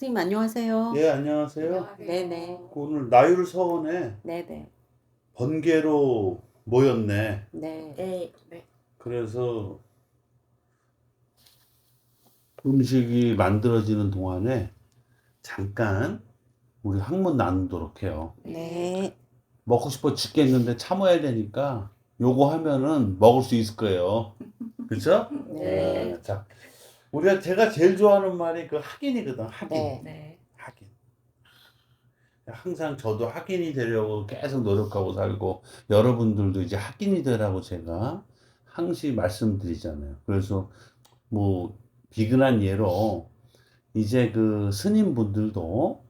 선생님 안녕하세요. 예, 안녕하세요. 네네. 오늘 나유를 서원에 네네. 번개로 모였네. 네. 네. 네. 그래서 음식이 만들어지는 동안에 잠깐 우리 학문 나누도록 해요. 네. 먹고 싶어 죽겠는데 참아야 되니까 요거 하면은 먹을 수 있을 거예요. 그렇죠? 네. 자, 우리가 제가 제일 좋아하는 말이 그 학인이거든. 학인. 네. 네. 학인. 항상 저도 학인이 되려고 계속 노력하고 살고 여러분들도 이제 학인이 되라고 제가 항시 말씀드리잖아요. 그래서 뭐 비근한 예로 이제 그 스님 분들도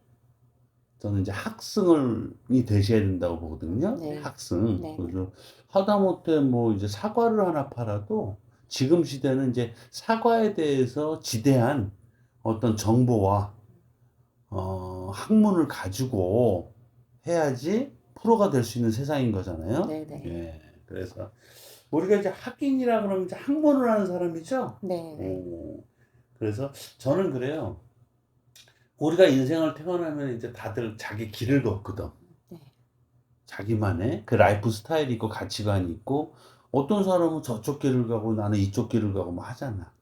저는 이제 학승을이 되셔야 된다고 보거든요. 네. 학승. 네. 그래서 하다못해 뭐 이제 사과를 하나 팔아도 지금 시대는 이제 사과에 대해서 지대한 어떤 정보와 어, 학문을 가지고 해야지 프로가 될 수 있는 세상인 거잖아요. 네네. 예. 그래서 우리가 이제 학인이라 그러면 이제 학문을 하는 사람이죠. 네. 오. 그래서 저는 그래요. 우리가 인생을 태어나면 이제 다들 자기 길을 걷거든. 네. 자기만의 그 라이프 스타일이 있고 가치관이 있고 어떤 사람은 저쪽 길을 가고 나는 이쪽 길을 가고 뭐 하잖아.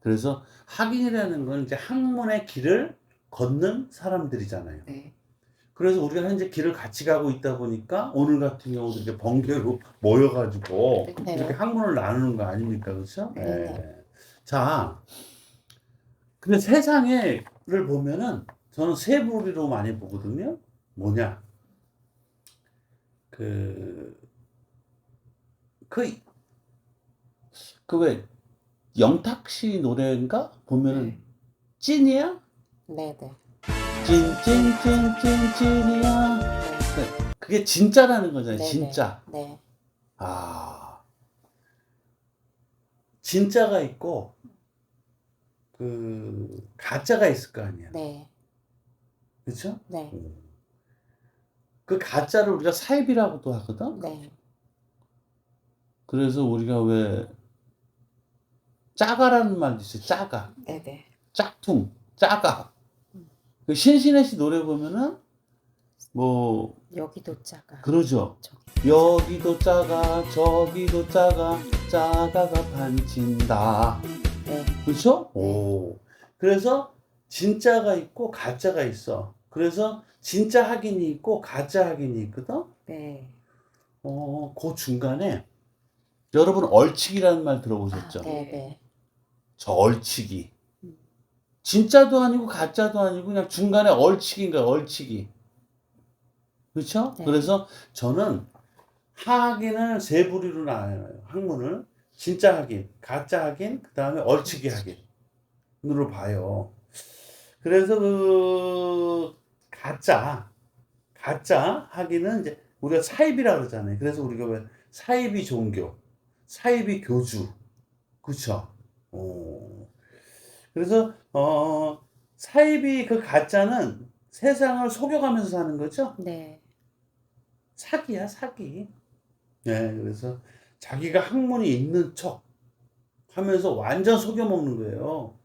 그래서 학인이라는 건 이제 학문의 길을 걷는 사람들이잖아요. 네. 그래서 우리가 현재 길을 같이 가고 있다 보니까 오늘 같은 경우도 이렇게 번개로 모여가지고 네. 이렇게 학문을 나누는 거 아닙니까? 그렇죠? 네. 예. 자, 근데 세상에를 보면은 저는 세 부류로 많이 보거든요. 뭐냐? 그, 그, 그 왜, 영탁 씨 노래인가? 보면은 네. 찐이야? 네네. 찐, 찐, 찐, 찐, 찐이야. 네. 그게 진짜라는 거잖아요. 네네. 진짜. 네. 아. 진짜가 있고, 그, 가짜가 있을 거 아니야. 네. 그쵸? 네. 그 가짜를 우리가 사입이라고도 하거든? 네. 그래서 우리가 왜, 짜가라는 말도 있어요. 짜가. 네네. 짝퉁. 짜가. 그 신신혜 씨 노래 보면은, 뭐, 여기도 작아. 그러죠. 저기. 여기도 짜가, 저기도 짜가, 짜가가 반친다. 네. 그렇죠? 오. 그래서 진짜가 있고 가짜가 있어. 그래서 진짜 확인이 있고 가짜 확인이 있거든. 네. 어, 그 중간에 여러분 얼치기라는 말 들어보셨죠? 아, 네네. 저 얼치기. 진짜도 아니고 가짜도 아니고 그냥 중간에 얼치기인 거야, 얼치기. 그렇죠? 네. 그래서 저는 학인을 세 부류로 나눠요. 학문을 진짜 학인, 가짜 학인, 그 다음에 얼치기 학인으로 봐요. 그래서 그 가짜, 가짜 학인은 이제 우리가 사입이라 그러잖아요. 그래서 우리가 왜 사입이 종교, 사입이 교주, 그렇죠? 오. 그래서 어 사입이 그 가짜는 세상을 속여가면서 사는 거죠. 네. 사기야, 사기. 네, 그래서 자기가 학문이 있는 척 하면서 완전 속여먹는 거예요.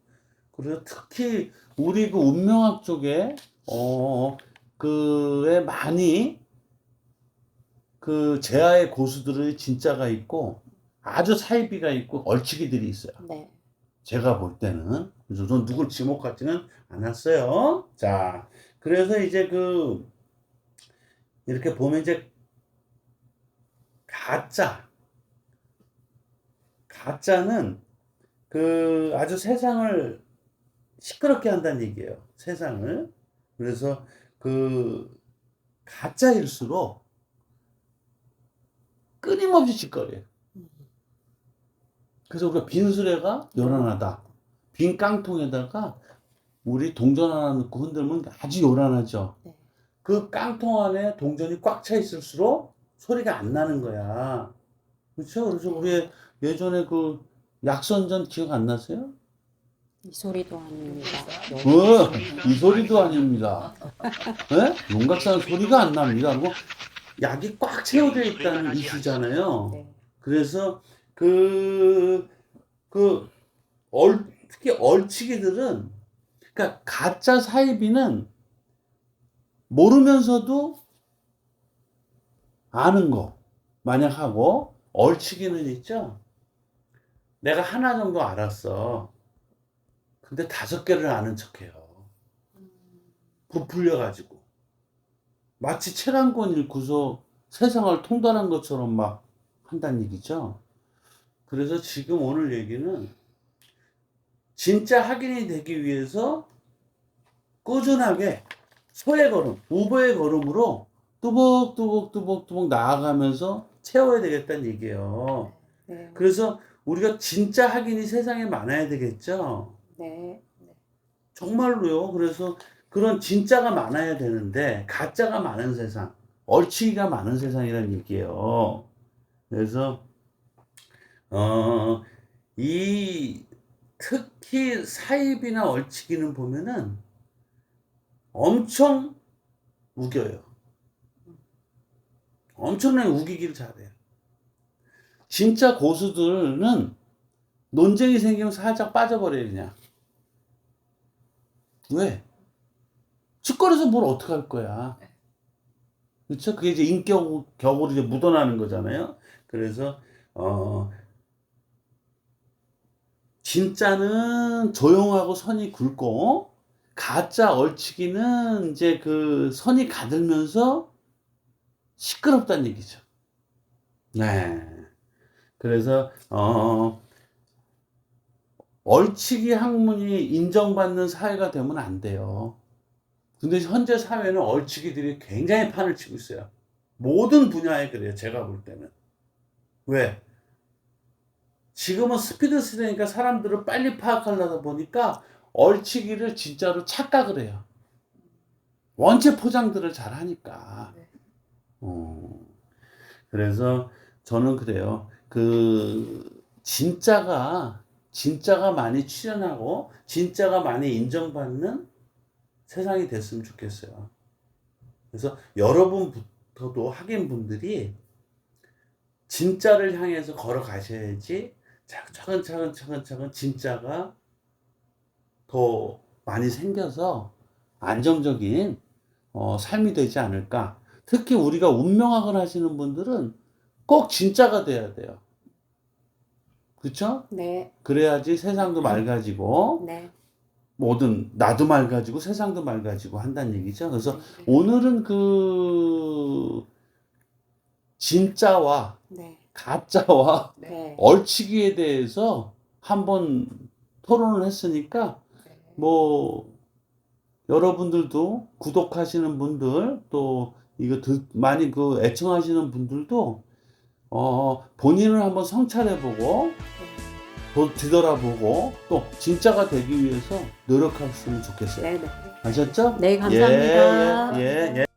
그래서 특히 우리 그 운명학 쪽에, 어, 그에 많이 그 제아의 고수들의 진짜가 있고 아주 사이비가 있고 얼치기들이 있어요. 네. 제가 볼 때는. 그래서 전 누굴 지목하지는 않았어요. 자, 그래서 이제 그, 이렇게 보면 이제, 가짜. 가짜는 그 아주 세상을 시끄럽게 한다는 얘기예요. 세상을. 그래서 그, 가짜일수록 끊임없이 짓거려요. 그래서 우리가 빈수레가 요란하다. 빈 깡통에다가 우리 동전 하나 넣고 흔들면 아주 요란하죠. 네. 그 깡통 안에 동전이 꽉 차 있을수록 소리가 안 나는 거야. 그렇죠? 그래서 우리 예전에 그 약선전 기억 안 나세요? 이 소리도 아닙니다. 어, 이 소리도 아닙니다. 예? 용각사는 소리가 안 납니다. 그리고 약이 꽉 채워져 있다는 이슈잖아요. 네. 그래서 그, 그, 얼, 특히 얼치기들은 그러니까 가짜 사이비는 모르면서도 아는 거 만약 하고 얼치기는 있죠. 내가 하나 정도 알았어. 근데 다섯 개를 아는 척해요. 부풀려 가지고 마치 책한권 읽고서 세상을 통달한 것처럼 막 한다는 얘기죠. 그래서 지금 오늘 얘기는 진짜 확인이 되기 위해서 꾸준하게 소의 걸음, 우보의 걸음으로 뚜벅뚜벅뚜벅뚜벅 나아가면서 채워야 되겠다는 얘기예요. 네. 그래서 우리가 진짜 확인이 세상에 많아야 되겠죠. 네. 정말로요. 그래서 그런 진짜가 많아야 되는데 가짜가 많은 세상, 얼치기가 많은 세상이라는 얘기예요. 그래서 어, 이 특히 사입이나 얼치기는 보면은 엄청 우겨요. 엄청나게 우기기를 잘해요. 진짜 고수들은 논쟁이 생기면 살짝 빠져버려요, 그냥. 왜? 측거려서 뭘 어떡할 거야. 그렇죠? 그게 이제 인격 격으로 이제 묻어나는 거잖아요. 그래서 어 진짜는 조용하고 선이 굵고 가짜 얼치기는 이제 그 선이 가들면서 시끄럽다는 얘기죠. 네. 그래서 어 얼치기 학문이 인정받는 사회가 되면 안 돼요. 근데 현재 사회는 얼치기들이 굉장히 판을 치고 있어요. 모든 분야에 그래요. 제가 볼 때는. 왜? 지금은 스피드 시대니까 사람들을 빨리 파악하려다 보니까 얼치기를 진짜로 착각을 해요. 원체 포장들을 잘 하니까. 네. 어. 그래서 저는 그래요. 그 진짜가 진짜가 많이 출연하고 진짜가 많이 인정받는 세상이 됐으면 좋겠어요. 그래서 여러분부터도 학인분들이 진짜를 향해서 걸어가셔야지 차근차근 차근차근 진짜가 더 많이 생겨서 안정적인 어, 삶이 되지 않을까. 특히 우리가 운명학을 하시는 분들은 꼭 진짜가 돼야 돼요. 그렇죠? 네. 그래야지 세상도 맑아지고 네. 뭐든 나도 맑아지고 세상도 맑아지고 한다는 얘기죠. 그래서 네. 오늘은 그 진짜와 네. 가짜와 네. 얼치기에 대해서 한번 토론을 했으니까 네. 뭐 여러분들도 구독하시는 분들 또 이거 듣, 많이 그 애청하시는 분들도 어 본인을 한번 성찰해보고 또 뒤돌아보고 또 진짜가 되기 위해서 노력했으면 좋겠어요. 네. 네. 아셨죠? 네, 감사합니다. 예, 예, 예.